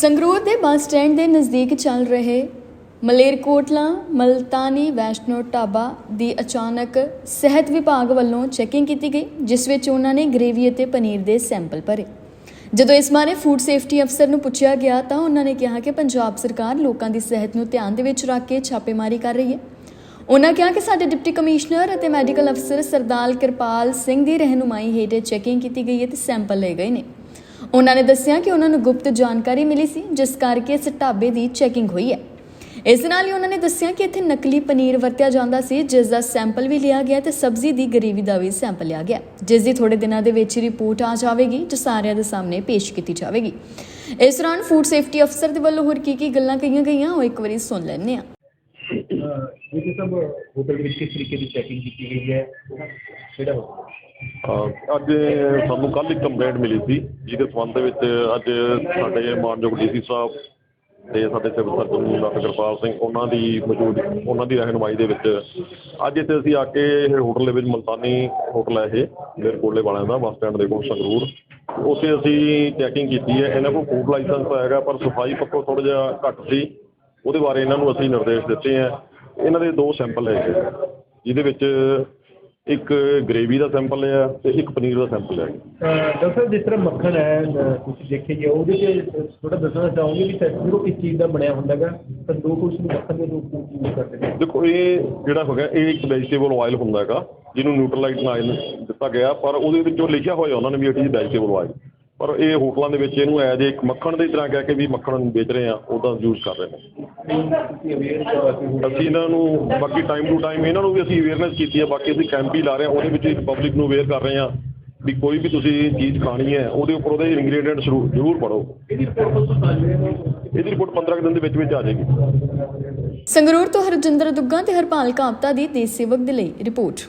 ਸੰਗਰੂਰ ਦੇ bus stand ਦੇ ਨਜ਼ਦੀਕ ਚੱਲ ਰਹੇ ਮਲੇਰਕੋਟਲਾ, ਮਲਤਾਨੀ, ਵੈਸ਼ਨੋ ਢਾਬਾ ਦੀ ਅਚਾਨਕ ਸਿਹਤ ਵਿਭਾਗ ਵੱਲੋਂ ਚੈਕਿੰਗ ਕੀਤੀ ਗਈ, ਜਿਸ ਵਿੱਚ ਉਹਨਾਂ ਨੇ ਗ੍ਰੇਵੀ ਅਤੇ ਪਨੀਰ ਦੇ ਸੈਂਪਲ ਭਰੇ। ਜਦੋਂ ਇਸ ਬਾਰੇ ਫੂਡ ਸੇਫਟੀ ਅਫਸਰ ਨੂੰ ਪੁੱਛਿਆ ਗਿਆ ਤਾਂ ਉਹਨਾਂ ਨੇ ਕਿਹਾ ਕਿ ਪੰਜਾਬ ਸਰਕਾਰ ਲੋਕਾਂ ਦੀ ਸਿਹਤ ਨੂੰ ਧਿਆਨ ਦੇ ਵਿੱਚ ਰੱਖ ਕੇ ਛਾਪੇਮਾਰੀ ਕਰ ਰਹੀ ਹੈ। ਉਹਨਾਂ ਕਿਹਾ ਕਿ ਸਾਡੇ ਡਿਪਟੀ ਕਮਿਸ਼ਨਰ ਅਤੇ ਮੈਡੀਕਲ ਅਫਸਰ ਸਰਦਾਰ ਕਿਰਪਾਲ ਸਿੰਘ ਦੀ ਰਹਿਨੁਮਾਈ ਹੇਠ ਚੈਕਿੰਗ ਕੀਤੀ ਗਈ ਹੈ ਤੇ ਸੈਂਪਲ ਲਏ ਗਏ ਨੇ। ਉਹਨਾਂ ਨੇ ਦੱਸਿਆ ਕਿ ਉਹਨਾਂ ਨੂੰ ਗੁਪਤ ਜਾਣਕਾਰੀ ਮਿਲੀ ਸੀ, ਜਿਸ ਕਰਕੇ ਇਸ ਢਾਬੇ ਦੀ ਚੈਕਿੰਗ ਹੋਈ ਹੈ। ਇਸ ਨਾਲ ਹੀ ਉਹਨਾਂ ਨੇ ਦੱਸਿਆ ਕਿ ਇੱਥੇ ਨਕਲੀ ਪਨੀਰ ਵਰਤਿਆ ਜਾਂਦਾ ਸੀ, ਜਿਸ ਦਾ ਸੈਂਪਲ ਵੀ ਲਿਆ ਗਿਆ ਤੇ ਸਬਜ਼ੀ ਦੀ ਗਰੀਵੀ ਦਾ ਵੀ ਸੈਂਪਲ ਲਿਆ ਗਿਆ। ਜਿਸ ਦੀ ਥੋੜੇ ਦਿਨਾਂ ਦੇ ਵਿੱਚ ਰਿਪੋਰਟ ਆ ਜਾਵੇਗੀ, ਜੋ ਸਾਰਿਆਂ ਦੇ ਸਾਹਮਣੇ ਪੇਸ਼ ਕੀਤੀ ਜਾਵੇਗੀ। ਇਸ ਦੌਰਾਨ ਫੂਡ ਸੇਫਟੀ ਅਫਸਰ ਦੇ ਵੱਲੋਂ ਹੋਰ ਕੀ ਕੀ ਗੱਲਾਂ ਕਹੀਆਂ ਗਈਆਂ, ਉਹ ਇੱਕ ਵਾਰੀ ਸੁਣ ਲੈਂਦੇ ਹਾਂ। ਇਹ ਸਭ ਹੋਟਲ ਵਿੱਚ ਕਿਸ ਤਰੀਕੇ ਦੀ ਚੈਕਿੰਗ ਕੀਤੀ ਗਈ ਹੈ? ਕਿਹੜਾ ਹੋਟਲ ਅੱਜ ਸਾਨੂੰ ਕੱਲ੍ਹ ਇੱਕ ਕੰਪਲੇਂਟ ਮਿਲੀ ਸੀ, ਜਿਹਦੇ ਸੰਬੰਧ ਦੇ ਵਿੱਚ ਅੱਜ ਸਾਡੇ ਮਾਨਯੋਗ ਡੀਸੀ ਸਾਹਿਬ ਅਤੇ ਸਾਡੇ civil surgeon doctor Kirpal Singh, ਉਹਨਾਂ ਦੀ ਮੌਜੂਦ, ਉਹਨਾਂ ਦੀ ਰਹਿਨੁਮਾਈ ਦੇ ਵਿੱਚ ਅੱਜ ਇੱਥੇ ਅਸੀਂ ਆ ਕੇ ਇਹ ਹੋਟਲ ਦੇ ਵਿੱਚ ਮਲਤਾਨੀ ਹੋਟਲ ਹੈ ਇਹ ਮੇਰਕੋਟਲੇ ਵਾਲਿਆਂ ਦਾ ਬੱਸ ਸਟੈਂਡ ਦੇ ਕੋਲ ਸੰਗਰੂਰ। ਉੱਥੇ ਅਸੀਂ ਚੈਕਿੰਗ ਕੀਤੀ ਹੈ, ਇਹਨਾਂ ਕੋਲ ਫੂਡ ਲਾਇਸੈਂਸ ਤਾਂ ਹੈਗਾ, ਪਰ ਸਫ਼ਾਈ ਪੱਖੋਂ ਥੋੜ੍ਹਾ ਜਿਹਾ ਘੱਟ ਸੀ। ਉਹਦੇ ਬਾਰੇ ਇਹਨਾਂ ਨੂੰ ਅਸੀਂ ਨਿਰਦੇਸ਼ ਦਿੱਤੇ ਹੈ। ਇਹਨਾਂ ਦੇ ਦੋ ਸੈਂਪਲ ਹੈਗੇ, ਜਿਹਦੇ ਵਿੱਚ ਇੱਕ ਗ੍ਰੇਵੀ ਦਾ ਸੈਂਪਲ ਹੈ ਤੇ ਇੱਕ ਪਨੀਰ ਦਾ ਸੈਂਪਲ ਹੈ ਡਾਕਟਰ ਸਾਹਿਬ ਜਿਸ ਤਰ੍ਹਾਂ ਮੱਖਣ ਹੈ ਅਹ, ਤੁਸੀਂ ਦੇਖੇ ਜੀ ਉਹਦੇ 'ਚ ਥੋੜਾ ਦੱਸਣਾ ਚਾਹੋਗੇ ਵੀ ਸੈਕਟਰ ਕਿਸ ਚੀਜ਼ ਦਾ ਬਣਿਆ ਹੁੰਦਾ ਹੈਗਾ? ਤਾਂ ਦੋ ਕੁਝ ਨੂੰ ਮੱਖਣ ਦੇ ਰੂਪ ਵਿੱਚ ਯੂਜ਼ ਕਰਦੇ ਨੇ। ਦੇਖੋ ਇਹ ਜਿਹੜਾ ਹੈਗਾ ਇਹ ਇੱਕ ਵੈਜੀਟੇਬਲ ਆਇਲ ਹੁੰਦਾ ਹੈਗਾ ਜਿਹਨੂੰ ਨਿਊਟਰਲਾਈਟ ਆਇਲ ਦਿੱਤਾ ਗਿਆ ਪਰ ਉਹਦੇ ਵਿੱਚੋਂ ਲਿਖਿਆ ਹੋਇਆ ਉਹਨਾਂ ਨੇ ਵੀ ਇਹ ਵੈਜੀਟੇਬਲ ਆਇਲ ਪਰ ਇਹ ਹੋਟਲਾਂ ਦੇ ਵਿੱਚ ਇਹਨੂੰ ਐਜ ਇੱਕ ਮੱਖਣ ਦੀ ਤਰ੍ਹਾਂ ਕਹਿ ਕੇ ਵੀ ਮੱਖਣ ਵੇਚ ਰਹੇ ਆ ਉਹਦਾ ਯੂਜ਼ ਕਰ ਰਹੇ ਨੇ। ਅਸੀਂ ਇਹਨਾਂ ਨੂੰ ਬਾਕੀ ਟਾਈਮ ਟੂ ਟਾਈਮ ਇਹਨਾਂ ਨੂੰ ਵੀ ਅਸੀਂ ਅਵੇਅਰਨੈਸ ਕੀਤੀ ਹੈ ਬਾਕੀ ਅਸੀਂ ਕੈਂਪ ਵੀ ਲਾ ਰਹੇ ਹਾਂ ਉਹਦੇ ਵਿੱਚ ਪਬਲਿਕ ਨੂੰ ਅਵੇਅਰ ਕਰ ਰਹੇ ਹਾਂ ਵੀ ਕੋਈ ਵੀ ਤੁਸੀਂ ਚੀਜ਼ ਖਾਣੀ ਹੈ, ਉਹਦੇ ਉੱਪਰ ਉਹਦੇ ਇੰਗਰੀਡੀਐਂਟ ਜ਼ਰੂਰ ਪੜੋ ਇਹਦੀ ਰਿਪੋਰਟ ਤੋਂ 15 ਕੁ ਦਿਨ ਦੇ ਵਿੱਚ ਵਿੱਚ ਆ ਜਾਏਗੀ। ਸੰਗਰੂਰ ਤੋਂ ਹਰਜਿੰਦਰ ਦੁੱਗਾ ਤੇ ਹਰਪਾਲ ਕਾਂਪਤਾ ਦੀ ਦੇਸ਼ ਸੇਵਕ ਦੇ ਲਈ ਰਿਪੋਰਟ